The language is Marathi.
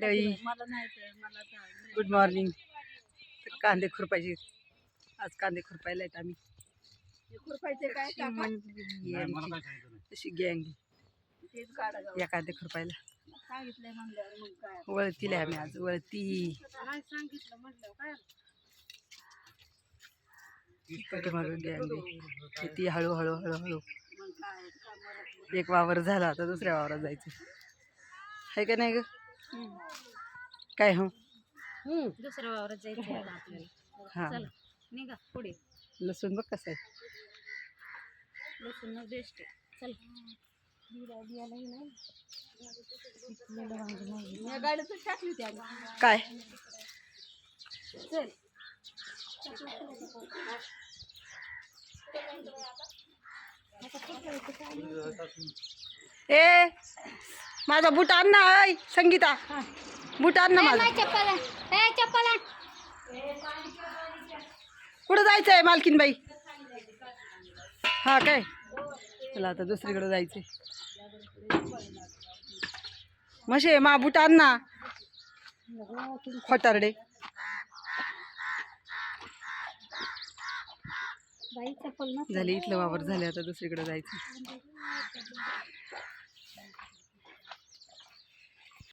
लई गुड मॉर्निंग कांदे खुरपायचे. आज कांदे खुरपायला आहेत आम्ही. खुरपायचे काय. अशी गँग. या कांदे खुरपायला. वळतीला आम्ही आज वळती. नाही सांगितलं म्हटलं काय? पाठीमागं गँग येते हळूहळू हळूहळू एक वावर झाला आता दुसऱ्या वावरात जायचं. आहे का नाही ग? काय हो? दुसऱ्या वावरात जायचं आता आपल्याला. हा. चला निघा पुढे. लसूण बघ कसं आहे. लसूण बेस्ट चल. गाडीतच टाकली होती आम्ही काय? चल. ए माझा बूट आण ना ऐ संगीता. बूट आण ना माझा. चप्पल चप्पल कुठं जायचं आहे मालकीनबाई? हा काय? चला आता दुसरीकडे जायचंय. म्हशे मा बूट आण ना. खोटारडे. झाले इथलं वावर झाले आता दुसरीकडे जायचं